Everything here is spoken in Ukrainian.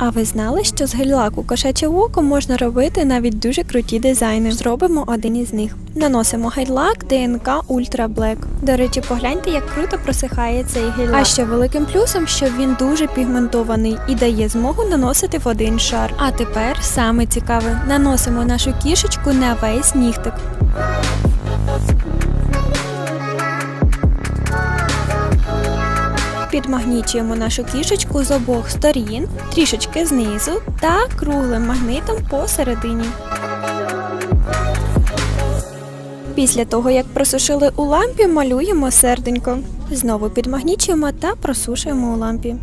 А ви знали, що з гель-лаку кошаче око можна робити навіть дуже круті дизайни? Зробимо один із них. Наносимо гель-лак ДНК Ultra Black. До речі, погляньте, як круто просихає цей гель-лак. А ще великим плюсом, що він дуже пігментований і дає змогу наносити в один шар. А тепер саме цікаве: наносимо нашу кішечку на весь нігтик. Підмагнічуємо нашу кішечку з обох сторін, трішечки знизу та круглим магнитом посередині. Після того, як просушили у лампі, малюємо серденько. Знову підмагнічуємо та просушуємо у лампі.